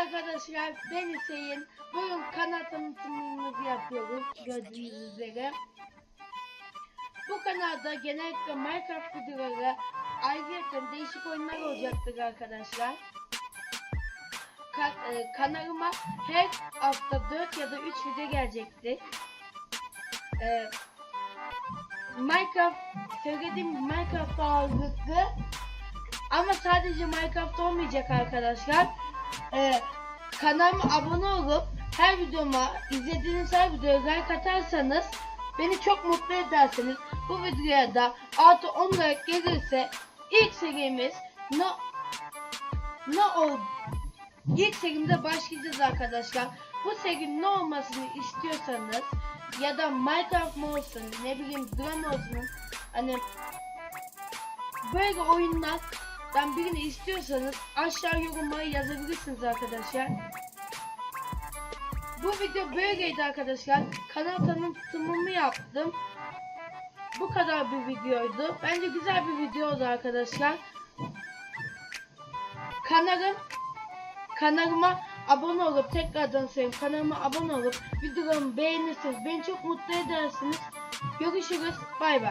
arkadaşlar ben Hüseyin. Bugün kanal tanıtımımızı yapıyoruz gördüğünüz üzere. Bu kanalda genellikle Minecraft videoları ayrıca değişik oyunlar olacaktır arkadaşlar. Ka- e, kanalıma her hafta 4 ya da 3 video gelecektir. E, Minecraft söylediğim Minecraft ağırlıklı ama sadece Minecraft olmayacak arkadaşlar. Ee, kanalıma abone olup her videoma izlediğiniz her videoya like atarsanız beni çok mutlu edersiniz. Bu videoya da artı 10 like gelirse ilk serimiz ne ne ol ilk serimize başlayacağız arkadaşlar. Bu serinin ne olmasını istiyorsanız ya da Minecraft mı olsun ne bileyim drama olsun hani böyle oyunlardan birini istiyorsanız aşağı yorumlara yazabilirsiniz arkadaşlar. Bu video böyleydi arkadaşlar. Kanal tanıtımımı yaptım. Bu kadar bir videoydu. Bence güzel bir video oldu arkadaşlar. Kanalım kanalıma abone olup tekrardan söyleyeyim kanalıma abone olup videolarımı beğenirseniz beni çok mutlu edersiniz. Görüşürüz. Bay bay.